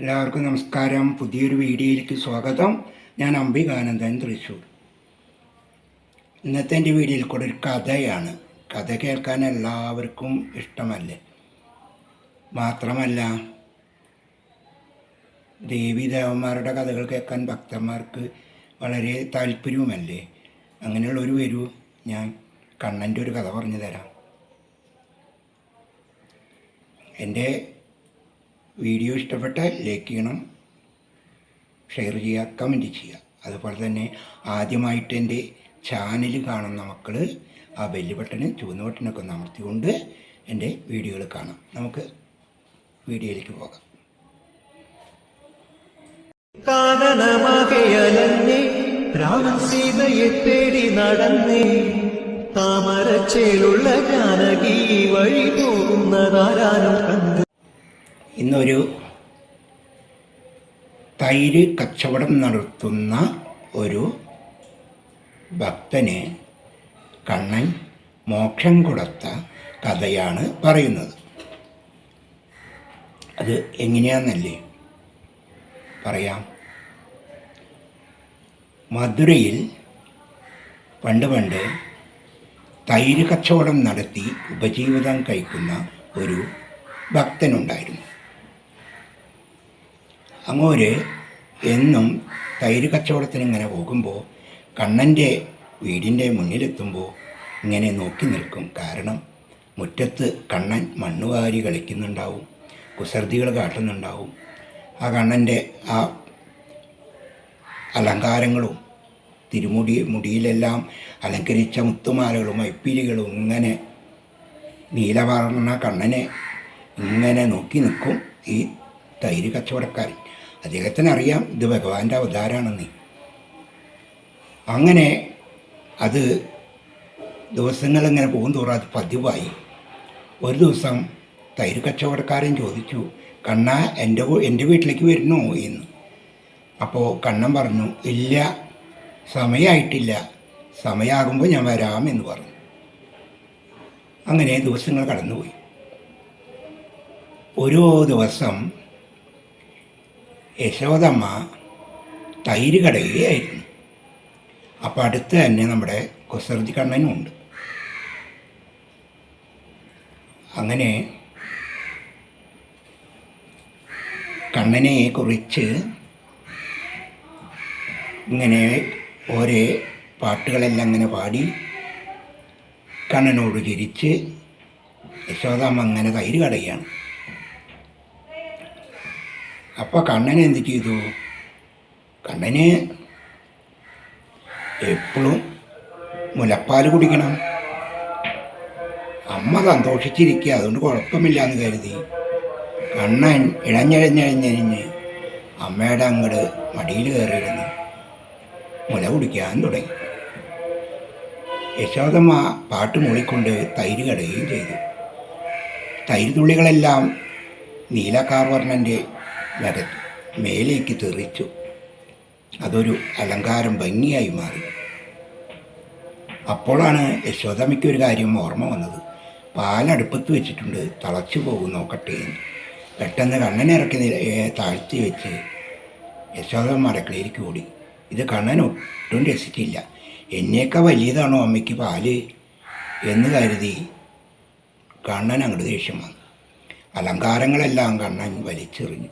എല്ലാവർക്കും നമസ്കാരം. പുതിയൊരു വീഡിയോയിലേക്ക് സ്വാഗതം. ഞാൻ അംബികാനന്ദൻ തൃശ്ശൂർ ഇന്നത്തെ എന്റെ വീഡിയോയിൽ കൂടെ ഒരു കഥയാണ്. കഥ കേൾക്കാൻ എല്ലാവർക്കും ഇഷ്ടമല്ലേ? മാത്രമല്ല ദേവീദേവന്മാരുടെ കഥകൾ കേൾക്കാൻ ഭക്തന്മാർക്ക് വളരെ താല്പര്യവുമല്ലേ? അങ്ങനെയുള്ളൊരു വരൂ. ഞാൻ കണ്ണന്റെ ഒരു കഥ പറഞ്ഞു തരാം. എന്റെ വീഡിയോ ഇഷ്ടപ്പെട്ടാൽ ലൈക്ക് ചെയ്യണം ഷെയർ ചെയ്യുക കമന്റ് ചെയ്യുക. അതുപോലെ തന്നെ ആദ്യമായിട്ട് എന്റെ ചാനൽ കാണുന്ന മക്കൾ ആ ബെല്ല് ബട്ടണും ചുവന്ന ബട്ടണൊക്കെ ഒന്ന് അമർത്തിക്കൊണ്ട് എന്റെ വീഡിയോകൾ കാണാം. നമുക്ക് വീഡിയോയിലേക്ക് പോകാം. കാനനമകയലഞ്ഞേ രാമൻ സീതയെ തേടി നടന്നേ താമരച്ചേലുള്ള ജാനകി വഴി പോകുന്നതാരാനും കണ്ടു ഇന്നൊരു തൈര് കച്ചവടം നടത്തുന്ന ഒരു ഭക്തന് കണ്ണൻ മോക്ഷം കൊടുത്ത കഥയാണ് പറയുന്നത്. അത് എങ്ങനെയാണെന്നല്ലേ പറയാം? മധുരയിൽ പണ്ട് പണ്ട് തൈര് കച്ചവടം നടത്തി ഉപജീവിതം കഴിക്കുന്ന ഒരു ഭക്തനുണ്ടായിരുന്നു. അങ്ങോര് എന്നും തൈര് കച്ചവടത്തിന് ഇങ്ങനെ പോകുമ്പോൾ കണ്ണന്റെ വീടിന്റെ മുന്നിലെത്തുമ്പോൾ ഇങ്ങനെ നോക്കി നിൽക്കും. കാരണം മുറ്റത്ത് കണ്ണൻ മണ്ണുകാരി കളിക്കുന്നുണ്ടാവും കുസൃതികൾ കാട്ടുന്നുണ്ടാവും. ആ കണ്ണന്റെ ആ അലങ്കാരങ്ങളും തിരുമുടി മുടിയിലെല്ലാം അലങ്കരിച്ച മുത്തുമാലകളും ഐപ്പിരികളും ഇങ്ങനെ നീലവർണ കണ്ണനെ ഇങ്ങനെ നോക്കി നിൽക്കും ഈ തൈര് കച്ചവടക്കാരൻ അദ്ദേഹത്തിന് അറിയാം ഇത് ഭഗവാന്റെ അവതാരമാണെന്ന് അങ്ങനെ അത് ദിവസങ്ങളിങ്ങനെ പോകും തോറും അത് പതിവായി. ഒരു ദിവസം തൈര് കച്ചവടക്കാരൻ ചോദിച്ചു കണ്ണ എന്റെ എന്റെ വീട്ടിലേക്ക് വരുന്നോ? എന്ന്. അപ്പോൾ കണ്ണൻ പറഞ്ഞു ഇല്ല സമയമായിട്ടില്ല സമയമാകുമ്പോൾ ഞാൻ വരാം എന്ന് പറഞ്ഞു. അങ്ങനെ ദിവസങ്ങൾ കടന്നുപോയി. ഓരോ ദിവസം യശോദമ്മ തൈര് കടയുകയായിരുന്നു. അപ്പം അടുത്ത് തന്നെ നമ്മുടെ കുസൃതി കണ്ണനും ഉണ്ട്. അങ്ങനെ കണ്ണനെ കുറിച്ച് ഇങ്ങനെ ഓരോ പാട്ടുകളെല്ലാം അങ്ങനെ പാടി കണ്ണനോട് ചിരിച്ച് യശോദാമ്മ അങ്ങനെ തൈര് കടയാണ് അപ്പോൾ കണ്ണനെ എന്ത് ചെയ്തു? കണ്ണന് എപ്പോഴും മുലപ്പാൽ കുടിക്കണം. അമ്മ സന്തോഷിച്ചിരിക്കുക അതുകൊണ്ട് കുഴപ്പമില്ല എന്ന് കരുതി. കണ്ണൻ ഇഴഞ്ഞിഴഞ്ഞിഴഞ്ഞിഴഞ്ഞ് അമ്മയുടെ അങ്ങോട്ട് മടിയിൽ കയറിയിരുന്ന്. മുല കുടിക്കാൻ തുടങ്ങി. യശോദമ്മ പാട്ട് മൂളിക്കൊണ്ട് തൈര് കടയുകയും ചെയ്തു. തൈര് തുള്ളികളെല്ലാം നീലക്കാർവർണന്റെ വര മേലേക്ക് തെറിച്ചു. അതൊരു അലങ്കാരം ഭംഗിയായി മാറി. അപ്പോഴാണ് യശോദമ്മയ്ക്ക് ഒരു കാര്യം ഓർമ്മ വന്നത്. പാലടുപ്പത്ത് വെച്ചിട്ടുണ്ട് തിളച്ചു പോകും നോക്കട്ടെ പെട്ടെന്ന് കണ്ണനെ ഇറക്കി താഴ്ത്തി വെച്ച് യശോദമ്മ അടുക്കളയിലേക്ക് ഓടി. ഇത് കണ്ണൻ ഒട്ടും രസിച്ചില്ല. എന്നെയൊക്കെ വലിയതാണോ അമ്മയ്ക്ക് പാൽ? എന്ന് കരുതി കണ്ണൻ അങ്ങോട്ട് ദേഷ്യം വന്നു. അലങ്കാരങ്ങളെല്ലാം കണ്ണൻ വലിച്ചെറിഞ്ഞു.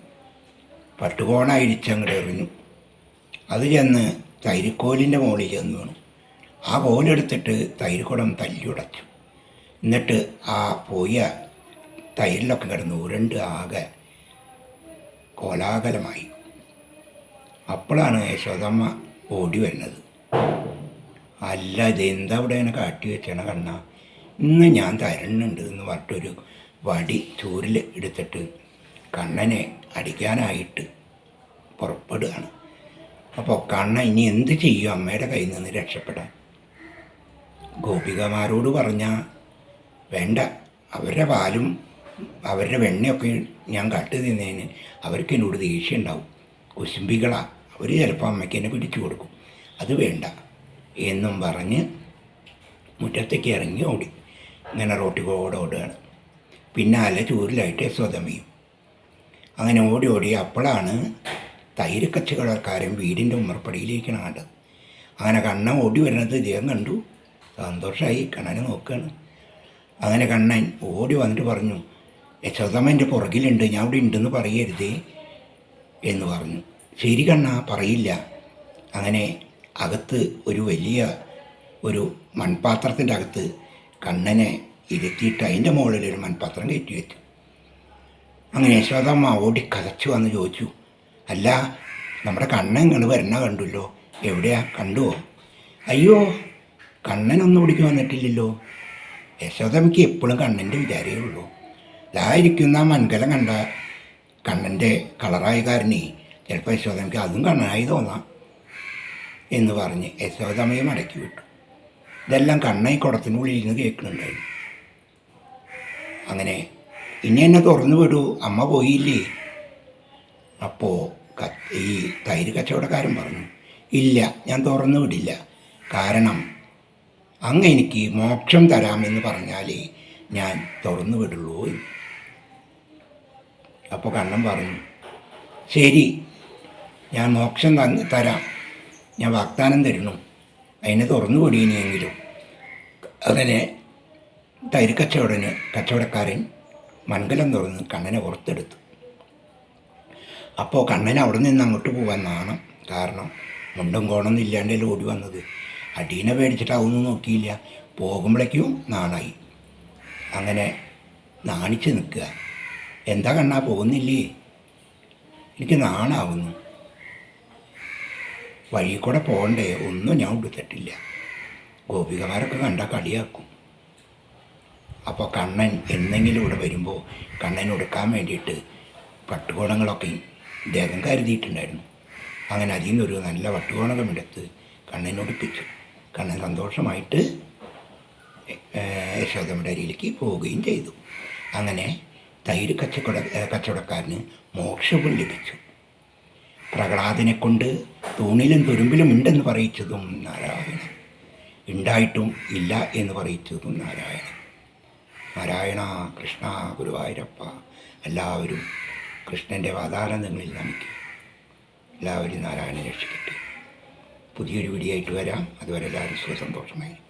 പട്ടുകോണ ഇടിച്ചങ്ങോട്ട് എറിഞ്ഞു. അത് ചെന്ന് തൈരിക്കോലിന്റെ മുകളിൽ ചെന്ന് വീണു. ആ കോലെടുത്തിട്ട് തൈരുകുടം തല്ലിയുടച്ചു എന്നിട്ട് ആ പോയ തൈരിലൊക്കെ കിടന്ന് ഉരുണ്ട് ആകെ കോലാകലമായി അപ്പോഴാണ് യശോദമ്മ ഓടി വരുന്നത്. അല്ല ഇതെന്താ ഇവിടെ ഇങ്ങനെ കാട്ടി വെച്ചണ കണ്ണ? ഇന്ന് ഞാൻ തരണുണ്ട് എന്ന് പറഞ്ഞിട്ടൊരു വടി ചൂരിൽ എടുത്തിട്ട് കണ്ണനെ അടിക്കാനായിട്ട് പുറപ്പെടുകയാണ്. അപ്പോൾ കണ്ണൻ ഇനി എന്ത് ചെയ്യും അമ്മയുടെ കയ്യിൽ നിന്ന് രക്ഷപ്പെടാൻ? ഗോപികമാരോട് പറഞ്ഞാൽ വേണ്ട അവരുടെ പാലും അവരുടെ വെണ്ണയൊക്കെ ഞാൻ കട്ട് തിന്നതിന് അവർക്ക് എന്നോട് ദേഷ്യം ഉണ്ടാവും കുശുംബികളാ അവർ ചിലപ്പോൾ അമ്മയ്ക്ക് എന്നെ പിടിച്ചു കൊടുക്കും. അത് വേണ്ട എന്നും പറഞ്ഞ് മുറ്റത്തേക്ക് ഇറങ്ങി ഓടി. ഇങ്ങനെ റോട്ടിൽ ഓടുകയാണ്. പിന്നാലെ ചൂരിലായിട്ട് യശോദമ്മയും അങ്ങനെ ഓടി ഓടി അപ്പോഴാണ് തൈര് കച്ചവടക്കാരൻ വീടിന്റെ ഉമ്മർപ്പടിയിലേക്കാണ് കണ്ടത്. അങ്ങനെ കണ്ണൻ ഓടി വരുന്നത് ഇദ്ദേഹം കണ്ടു. സന്തോഷമായി കണ്ണനെ നോക്കുകയാണ്. അങ്ങനെ കണ്ണൻ ഓടി വന്നിട്ട് പറഞ്ഞു യശോദമ്മ എന്റെ പുറകിലുണ്ട് ഞാൻ ഇവിടെ ഉണ്ടെന്ന് പറയരുതേ എന്ന് പറഞ്ഞു. ശരി കണ്ണ പറയില്ല. അങ്ങനെ അകത്ത് ഒരു വലിയ ഒരു മൺപാത്രത്തിന്റെ അകത്ത് കണ്ണനെ ഇരുത്തിയിട്ട് അതിന്റെ മുകളിൽ ഒരു മൺപാത്രം കയറ്റി വെച്ചു അങ്ങനെ യശോദമ്മ ഓടി കതച്ചു വന്ന് ചോദിച്ചു അല്ല നമ്മുടെ കണ്ണൻ ഇങ്ങോട്ട് വരണ കണ്ടല്ലോ. എവിടെയാ? കണ്ടുവോ? അയ്യോ കണ്ണനൊന്നും ഓടിക്ക് വന്നിട്ടില്ലല്ലോ. യശോദമ്മയ്ക്ക് എപ്പോഴും കണ്ണന്റെ വിചാരമേ ഉള്ളൂ. ഇതായിരിക്കുന്ന ആ മൺകലം കണ്ട കണ്ണന്റെ കളറായ കാരണി ചിലപ്പോൾ യശോദമ്മയ്ക്ക് അതും കണ്ണനായി തോന്നാം എന്ന് പറഞ്ഞ് യശോദമ്മയെ മടക്കി വിട്ടു. ഇതെല്ലാം കണ്ണായി കുടത്തിനുള്ളിൽ ഇരുന്ന് കേൾക്കുന്നുണ്ടായിരുന്നു. അങ്ങനെ ഇനി എന്നെ തുറന്നു വിടൂ. അമ്മ പോയില്ലേ? അപ്പോൾ ഈ തൈര് കച്ചവടക്കാരൻ പറഞ്ഞു ഇല്ല ഞാൻ തുറന്നു വിടില്ല. കാരണം അങ്ങ് എനിക്ക് മോക്ഷം തരാമെന്ന് പറഞ്ഞാലേ ഞാൻ തുറന്നു വിടുള്ളൂ അപ്പോൾ കണ്ണൻ പറഞ്ഞു ശരി ഞാൻ മോക്ഷം തന്ന് തരാം. ഞാൻ വാഗ്ദാനം തരുന്നു. അതിനെ തുറന്നു വിടിയിനെങ്കിലും അങ്ങനെ തൈര് കച്ചവടന് കച്ചവടക്കാരൻ മൺകലം തുറന്ന് കണ്ണനെ പുറത്തെടുത്തു. അപ്പോൾ കണ്ണൻ അവിടെ നിന്ന് അങ്ങോട്ട് പോകാൻ നാണം. കാരണം മുണ്ടും കോണൊന്നും ഇല്ലാണ്ടല്ലോ ഓടി വന്നത്. അടീനെ പേടിച്ചിട്ടാവുമെന്ന് നോക്കിയില്ല. പോകുമ്പോഴേക്കും നാണായി. അങ്ങനെ നാണിച്ച് നിൽക്കുക. എന്താ കണ്ണാ പോകുന്നില്ലേ? എനിക്ക് നാണാവുന്നു. വഴി കൂടെ പോകണ്ടേ? ഒന്നും ഞാൻ ഉടുത്തിട്ടില്ല. ഗോപികമാരൊക്കെ കണ്ടാൽ കളിയാക്കും. അപ്പോൾ കണ്ണൻ എന്തെങ്കിലും ഇവിടെ വരുമ്പോൾ കണ്ണൻ എടുക്കാൻ വേണ്ടിയിട്ട് പട്ടുകോണങ്ങളൊക്കെ ഇദ്ദേഹം കരുതിയിട്ടുണ്ടായിരുന്നു. അങ്ങനെ അതിൽ നിന്നൊരു നല്ല പട്ടുകോണകം എടുത്ത് കണ്ണനെ ഉടുപ്പിച്ചു കണ്ണൻ സന്തോഷമായിട്ട് യശോദമ്മയുടെ അരിയിലേക്ക് പോവുകയും ചെയ്തു. അങ്ങനെ തൈര് ഏഹ്, കച്ചവടക്കാരന് മോക്ഷവും ലഭിച്ചു. പ്രഹ്ലാദിനെ കൊണ്ട് തൂണിലും തുരുമ്പിലും ഉണ്ടെന്ന് പറയിച്ചതും നാരായണൻ. ഉണ്ടായിട്ടും ഇല്ല എന്ന് പറയിച്ചതും നാരായണൻ. നാരായണ കൃഷ്ണ ഗുരുവായൂരപ്പ എല്ലാവരും കൃഷ്ണന്റെ വാതാനന്ദങ്ങളിൽ നമിക്കും. എല്ലാവരും നാരായണ രക്ഷിക്കട്ടെ. പുതിയൊരു വീഡിയോ ആയിട്ട് വരാം. അതുവരെ എല്ലാവരും സുഖസന്തോഷമായിരിക്കും